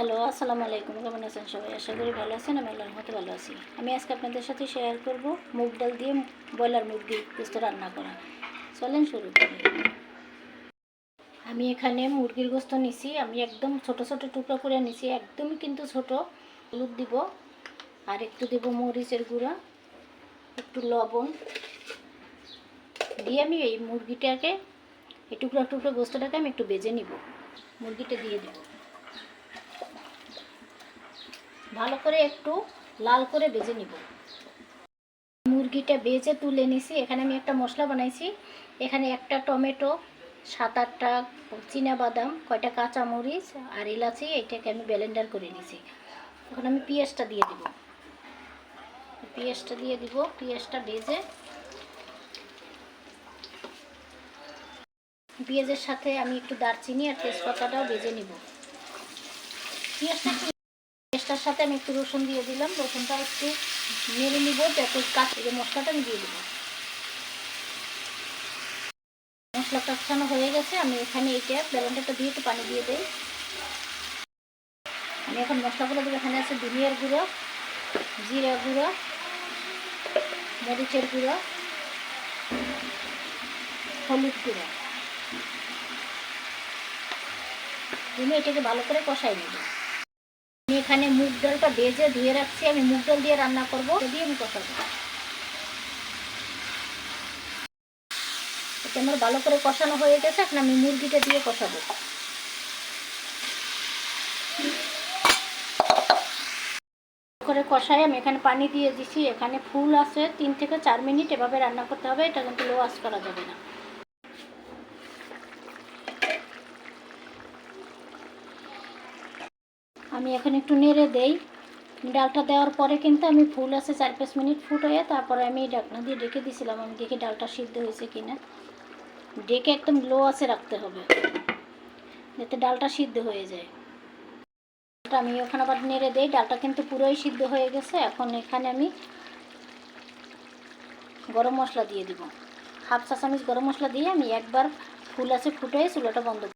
Hello আসসালামু আলাইকুম। কেমন আছেন সবাই? আশা করি ভালো আছেন, আমি আল্লাহর মতো ভালো আছি। আমি আজকে আপনাদের সাথে শেয়ার করব মুগ ডাল দিয়ে ব্রয়লার মুরগি গোস্ত রান্না করা। চলেন শুরু করি। আমি এখানে মুরগির গোস্ত নিছি। আমি একদম ছোট ছোট টুকরো করে নিছি। একদমই কিন্তু ছোট। হলুদ দিব আর একটু দেব মরিচের গুঁড়া, একটু লবণ। দিয়ে আমি এই মুরগিটাকে, এই টুকরো টুকরো গোস্তটাকে আমি একটু বেজে নিব। মুরগিটা দিয়ে দেবো। ভালো করে একটু লাল করে ভেজে নিব। মুরগিটা বেজে তুলে নিছি। এখানে আমি একটা মশলা বানাইছি। এখানে একটা টমেটো, সাত আটটা বাদাম, কয়টা কাঁচা মরিচ আর এলাচি এটাকে আমি ব্লেন্ডার করে নিছি। এখন আমি পেঁয়াজটা দিয়ে দিব। পেঁয়াজটা দিয়ে দিব। পেঁয়াজটা ভেজে পেঁয়াজের সাথে আমি একটু দারচিনি আর তেজপাতাটাও ভেজে নিব। পেঁয়াজটা পেস্টার সাথে আমি একটু রসুন দিয়ে দিলাম। রসুনটা একটু নেড়ে নিব, যাতে কাঁচ এই মশলাটা আমি দিয়ে দেবো মশলা কাঁচানো হয়ে গেছে, আমি এখানে এইটা বেলনটা দিয়ে একটু পানি দিয়ে দিই। আমি এখন মশলাগুলো দেবো এখানে আছে ধনিয়ার গুঁড়ো, জিরা গুঁড়ো, মরিচের গুঁড়ো, হলুদ গুঁড়ো। তুমি এটাকে ভালো করে কষাই নেবে। এখানে মুগ ডালটা ভেজে ধুয়ে রাখছি, আমি মুগ ডাল দিয়ে রান্না করব। দিয়ে আমি কষাবো আমার ভালো করে কষানো হয়ে গেছে, এখন আমি মুরগিটা দিয়ে কষাবো। করে কষাই আমি এখানে পানি দিয়ে দিছি। এখানে ফুল আছে, তিন থেকে চার মিনিট এভাবে রান্না করতে হবে, এটা কিন্তু লো আস করা যাবে না। আমি এখন একটু নেড়ে দেই। ডালটা দেওয়ার পরে কিন্তু আমি ফুল আছে চার পাঁচ মিনিট ফুট তারপরে আমি ডাকনা দিয়ে ডেকে দিয়েছিলাম আমি দেখি ডালটা সিদ্ধ হয়েছে কিনা। ডেকে একদম লো আছে রাখতে হবে, যাতে ডালটা সিদ্ধ হয়ে যায়। ডালটা আমি ওখানে আবার নেড়ে দেই। ডালটা কিন্তু পুরোই সিদ্ধ হয়ে গেছে। এখন এখানে আমি গরম মশলা দিয়ে দিব। হাফ চা চামচ গরম মশলা দিয়ে আমি একবার ফুল আছে ফুটে চুলাটা বন্ধ